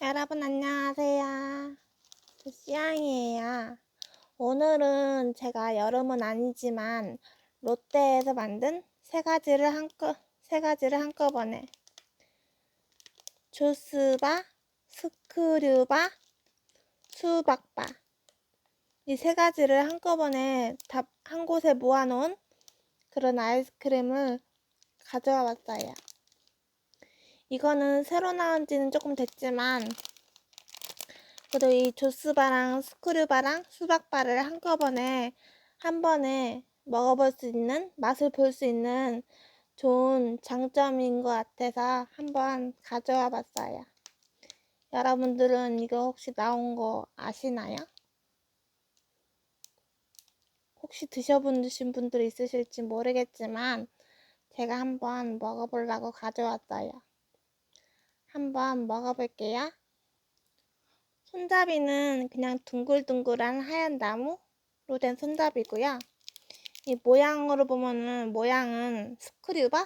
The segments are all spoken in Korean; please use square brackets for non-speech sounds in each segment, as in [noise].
여러분 안녕하세요. 저 씨양이에요. 오늘은 제가 여름은 아니지만 롯데에서 만든 세 가지를 한꺼 세 가지를 한꺼번에 주스바, 스크류바, 수박바 이 세 가지를 한꺼번에 다 한 곳에 모아놓은 그런 아이스크림을 가져와 봤어요. 이거는 새로 나온 지는 조금 됐지만 그래도 이 조스바랑 스크류바랑 수박바를 한꺼번에 한 번에 먹어볼 수 있는 맛을 볼 수 있는 좋은 장점인 것 같아서 한번 가져와 봤어요. 여러분들은 이거 혹시 나온 거 아시나요? 혹시 드셔보신 분들 있으실지 모르겠지만 제가 한번 먹어보려고 가져왔어요. 한번 먹어볼게요. 손잡이는 그냥 둥글둥글한 하얀 나무로 된 손잡이고요. 이 모양으로 보면은 모양은 스크류바?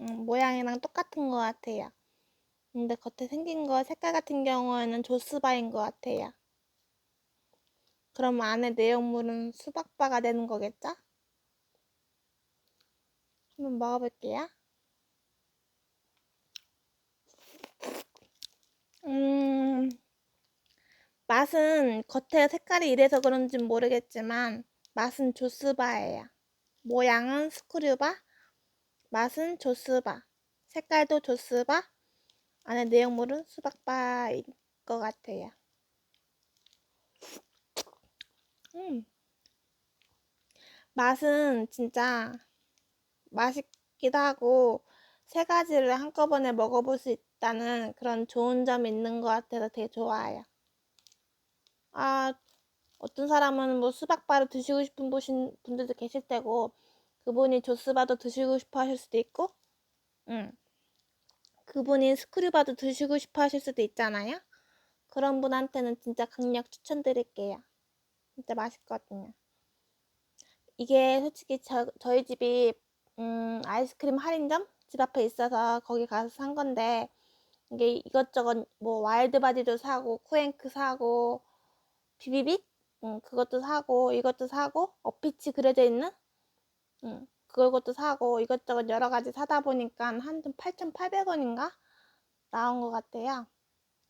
음, 모양이랑 똑같은 것 같아요. 근데 겉에 생긴 거 색깔 같은 경우에는 조스바인 것 같아요. 그럼 안에 내용물은 수박바가 되는 거겠죠? 한번 먹어볼게요. 음, 맛은 겉에 색깔이 이래서 그런지 모르겠지만 맛은 조스바예요. 모양은 스크류바, 맛은 조스바, 색깔도 조스바, 안에 내용물은 수박바인 것 같아요. 음, 맛은 진짜 맛있기도 하고 세 가지를 한꺼번에 먹어볼 수 있다는 그런 좋은 점이 있는 것 같아서 되게 좋아요. 아, 어떤 사람은 뭐 수박바를 드시고 싶은 보신 분들도 계실 테고 그분이 조스바도 드시고 싶어 하실 수도 있고 음. 그분이 스크류바도 드시고 싶어 하실 수도 있잖아요. 그런 분한테는 진짜 강력 추천드릴게요. 진짜 맛있거든요. 이게 솔직히 저, 저희 집이 음, 아이스크림 할인점 집 앞에 있어서 거기 가서 산 건데 이게 이것저것 뭐 와일드 바디도 사고 쿠앤크 사고 비비빅 응, 그것도 사고 이것도 사고 어피치 그려져 있는 응, 그것도 사고 이것저것 여러 가지 사다 보니까 한 8,800원인가 나온 것 같아요.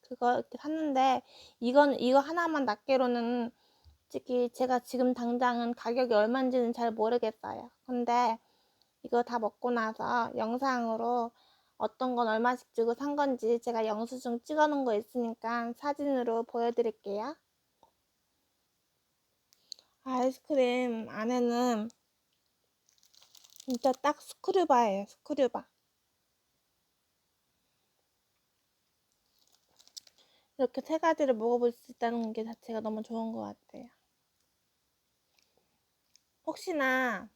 그거 이렇게 샀는데 이건 이거 하나만 낱개로는 솔직히 제가 지금 당장은 가격이 얼마인지는 잘 모르겠어요. 근데 이거 다 먹고 나서 영상으로 어떤 건 얼마씩 주고 산 건지 제가 영수증 찍어 놓은 거 있으니까 사진으로 보여드릴게요. 아이스크림 안에는 진짜 딱 스크류바예요. 스크류바. 이렇게 세 가지를 먹어볼 수 있다는 게 자체가 너무 좋은 것 같아요. 혹시나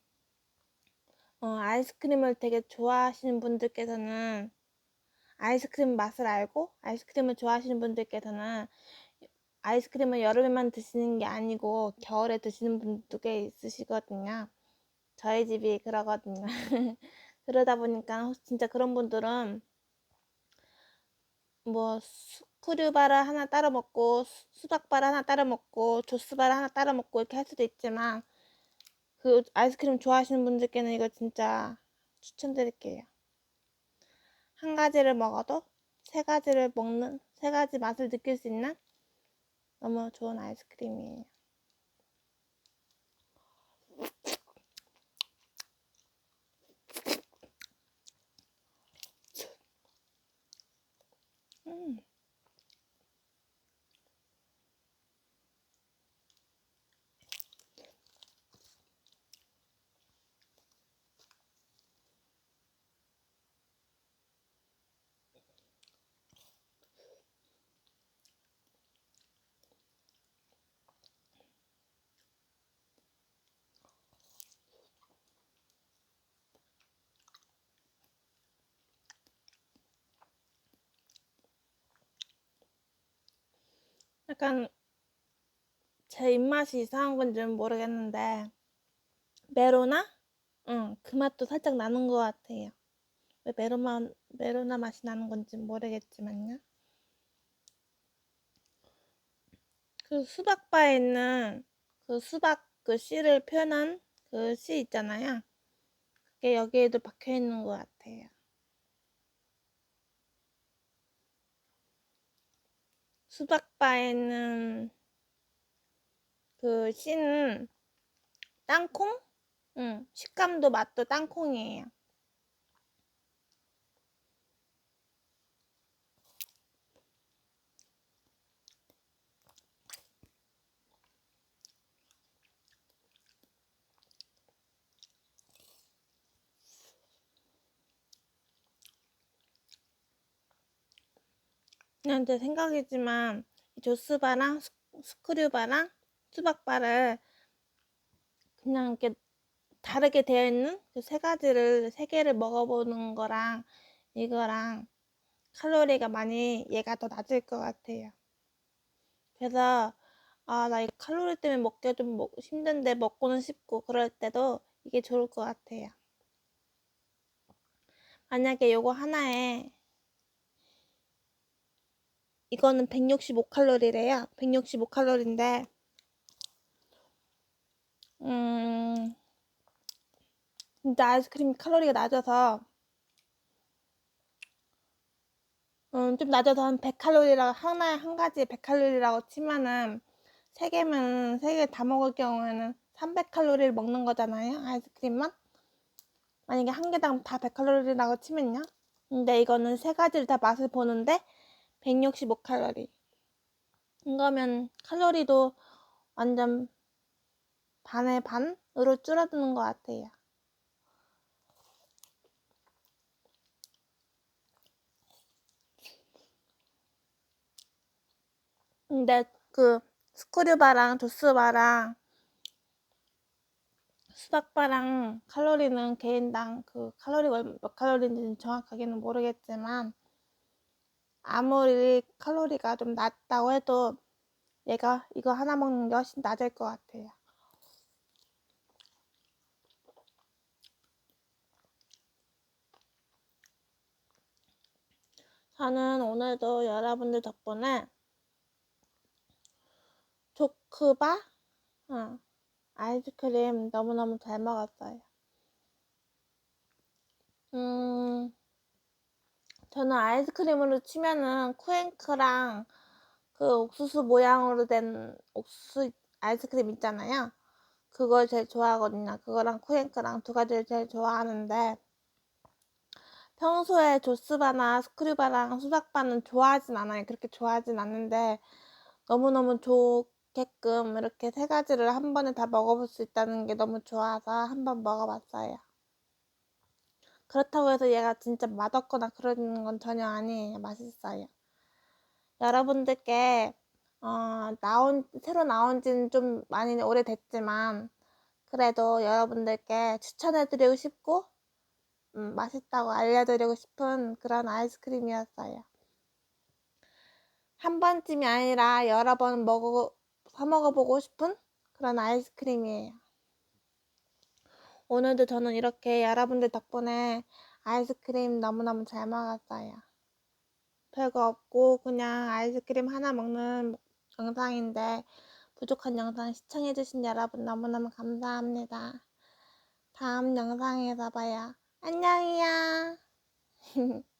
어, 아이스크림을 되게 좋아하시는 분들께서는 아이스크림 맛을 알고 아이스크림을 좋아하시는 분들께서는 아이스크림을 여름에만 드시는 게 아니고 겨울에 드시는 분도 꽤 있으시거든요. 저희 집이 그러거든요. [laughs] 그러다 보니까 진짜 그런 분들은 뭐 스크류바를 하나 따로 먹고 수박바를 하나 따로 먹고 조스바를 하나 따로 먹고 이렇게 할 수도 있지만 그 아이스크림 좋아하시는 분들께는 이거 진짜 추천드릴게요. 한 가지를 먹어도 세 가지를 먹는 세 가지 맛을 느낄 수 있는 너무 좋은 아이스크림이에요. 음. 약간 제 입맛이 이상한 건지는 모르겠는데 메로나? 응, 그 맛도 살짝 나는 것 같아요. 왜 메로나, 메로나 맛이 나는 건지 모르겠지만요. 그 수박바에 있는 그 수박 그 씨를 표현한 그 씨 있잖아요. 그게 여기에도 박혀 있는 것 같아요. 수박바에는 그 씨는 땅콩? 응, 식감도 맛도 땅콩이에요. 그냥 제 생각이지만 이 조스바랑 스- 스크류바랑 수박바를 그냥 이렇게 다르게 되어 있는 그 세 가지를 세 개를 먹어보는 거랑 이거랑 칼로리가 많이 얘가 더 낮을 것 같아요. 그래서 아 나 이거 칼로리 때문에 먹기가 좀 먹- 힘든데 먹고는 싶고 그럴 때도 이게 좋을 것 같아요. 만약에 요거 하나에 이거는 165칼로리래요. 165칼로리인데 음 진짜 아이스크림 칼로리가 낮아서 음, 좀 낮아서 한 100칼로리라고 하나에 한 가지에 100칼로리라고 치면은 세 개면 세 개 다 먹을 경우에는 300칼로리를 먹는 거잖아요. 아이스크림만. 만약에 한 개당 다 100칼로리라고 치면요. 근데 이거는 세 가지를 다 맛을 보는데 165 칼로리. 이거면 칼로리도 완전 반의 반으로 줄어드는 것 같아요. 근데 그 스크류바랑 조스바랑 수박바랑 칼로리는 개인당 그 칼로리가 몇 칼로리인지는 정확하게는 모르겠지만 아무리 칼로리가 좀 낮다고 해도 얘가 이거 하나 먹는 게 훨씬 낮을 것 같아요. 저는 오늘도 여러분들 덕분에 조크바 어, 아이스크림 너무너무 잘 먹었어요. 음, 저는 아이스크림으로 치면은 쿠앤크랑 그 옥수수 모양으로 된 옥수수 아이스크림 있잖아요. 그걸 제일 좋아하거든요. 그거랑 쿠앤크랑 두 가지를 제일 좋아하는데 평소에 조스바나 스크류바랑 수박바는 좋아하진 않아요. 그렇게 좋아하진 않는데 너무너무 좋게끔 이렇게 세 가지를 한 번에 다 먹어볼 수 있다는 게 너무 좋아서 한 번 먹어봤어요. 그렇다고 해서 얘가 진짜 맛없거나 그런 건 전혀 아니에요. 맛있어요. 여러분들께 어, 나온 새로 나온 지는 좀 많이 오래됐지만 그래도 여러분들께 추천해드리고 싶고 음, 맛있다고 알려드리고 싶은 그런 아이스크림이었어요. 한 번쯤이 아니라 여러 번 먹어 사 먹어보고 싶은 그런 아이스크림이에요. 오늘도 저는 이렇게 여러분들 덕분에 아이스크림 너무너무 잘 먹었어요. 별거 없고 그냥 아이스크림 하나 먹는 영상인데 부족한 영상 시청해주신 여러분 너무너무 감사합니다. 다음 영상에서 봐요. 안녕히요. [laughs]